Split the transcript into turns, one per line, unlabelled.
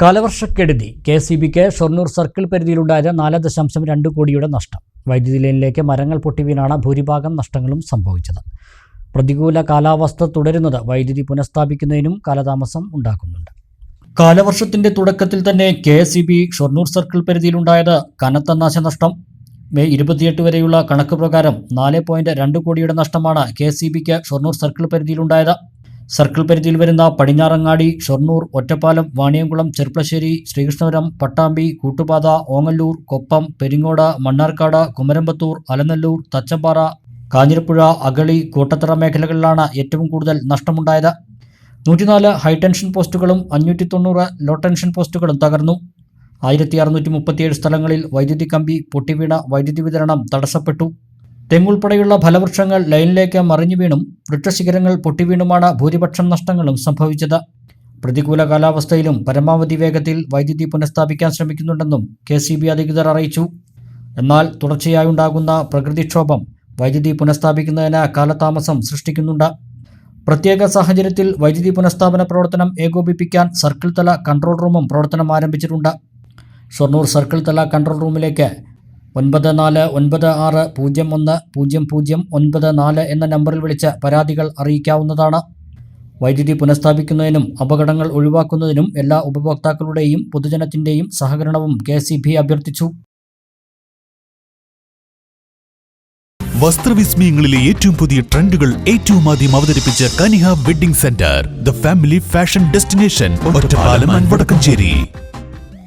കാലവർഷക്കെടുതി. K C ബിക്ക് Shoranur circle പരിധിയിലുണ്ടായ നാല് ദശാംശം രണ്ട് കോടിയുടെ നഷ്ടം. വൈദ്യുതി ലൈനിലേക്ക് മരങ്ങൾ പൊട്ടി വീണാണ് ഭൂരിഭാഗം നഷ്ടങ്ങളും സംഭവിച്ചത്. പ്രതികൂല കാലാവസ്ഥ തുടരുന്നത് വൈദ്യുതി പുനഃസ്ഥാപിക്കുന്നതിനും കാലതാമസം ഉണ്ടാക്കുന്നുണ്ട്. കാലവർഷത്തിന്റെ തുടക്കത്തിൽ തന്നെ K S B Shoranur circle പരിധിയിലുണ്ടായത് കനത്ത നാശനഷ്ടം. മെയ് ഇരുപത്തിയെട്ട് വരെയുള്ള കണക്ക് പ്രകാരം നാല് പോയിന്റ് രണ്ട് കോടിയുടെ നഷ്ടമാണ് കെ സി ബിക്ക് ഷൊർണൂർ സർക്കിൾ പരിധിയിലുണ്ടായത്. സർക്കിൾ പരിധിയിൽ വരുന്ന പടിഞ്ഞാറങ്ങാടി ഷൊർണൂർ ഒറ്റപ്പാലം വാണിയംകുളം ചെർപ്പളശ്ശേരി ശ്രീകൃഷ്ണപുരം പട്ടാമ്പി കൂട്ടുപാത ഓങ്ങല്ലൂർ കൊപ്പം പെരിങ്ങോട് മണ്ണാർക്കാട് കുമരമ്പത്തൂർ അലനല്ലൂർ തച്ചമ്പാറ കാഞ്ഞിരപ്പുഴ അഗളി കൂട്ടത്തറ മേഖലകളിലാണ് ഏറ്റവും കൂടുതൽ നഷ്ടമുണ്ടായത്. നൂറ്റിനാല് ഹൈടെൻഷൻ പോസ്റ്റുകളും അഞ്ഞൂറ്റി തൊണ്ണൂറ് ലോ ടെൻഷൻ പോസ്റ്റുകളും തകർന്നു. ആയിരത്തി അറുന്നൂറ്റി മുപ്പത്തിയേഴ് സ്ഥലങ്ങളിൽ വൈദ്യുതി കമ്പി പൊട്ടിവീണ വൈദ്യുതി വിതരണം തടസ്സപ്പെട്ടു. തെങ്ങുൾപ്പെടെയുള്ള ഫലവൃക്ഷങ്ങൾ ലൈനിലേക്ക് മറിഞ്ഞു വീണും വൃക്ഷശിഖരങ്ങൾ പൊട്ടിവീണുമാണ് ഭൂരിപക്ഷം നഷ്ടങ്ങളും സംഭവിച്ചത്. പ്രതികൂല കാലാവസ്ഥയിലും പരമാവധി വേഗത്തിൽ വൈദ്യുതി പുനഃസ്ഥാപിക്കാൻ ശ്രമിക്കുന്നുണ്ടെന്നും കെ സി ബി അധികൃതർ അറിയിച്ചു. എന്നാൽ തുടർച്ചയായുണ്ടാകുന്ന പ്രകൃതിക്ഷോഭം വൈദ്യുതി പുനഃസ്ഥാപിക്കുന്നതിന് കാലതാമസം സൃഷ്ടിക്കുന്നുണ്ട്. പ്രത്യേക സാഹചര്യത്തിൽ വൈദ്യുതി പുനഃസ്ഥാപന പ്രവർത്തനം ഏകോപിപ്പിക്കാൻ സർക്കിൾ തല കൺട്രോൾ റൂമും പ്രവർത്തനം ആരംഭിച്ചിട്ടുണ്ട്. ഷൊർണൂർ സർക്കിൾ തല കൺട്രോൾ റൂമിലേക്ക് ഒൻപത് നാല് ഒൻപത് ആറ് പൂജ്യം ഒന്ന് പൂജ്യം പൂജ്യം ഒൻപത് നാല് എന്ന നമ്പറിൽ വിളിച്ച് പരാതികൾ അറിയിക്കാവുന്നതാണ്. വൈദ്യുതി പുനഃസ്ഥാപിക്കുന്നതിനും അപകടങ്ങൾ ഒഴിവാക്കുന്നതിനും എല്ലാ ഉപഭോക്താക്കളുടെയും പൊതുജനത്തിന്റെയും സഹകരണവും കെ അഭ്യർത്ഥിച്ചു.
വസ്ത്രവിസ്മയങ്ങളിലെ ഏറ്റവും പുതിയ ട്രെൻഡുകൾ ഏറ്റവും ആദ്യം അവതരിപ്പിച്ച Kaniha wedding centre the family fashion destination Ottapalam Vadakkanchery.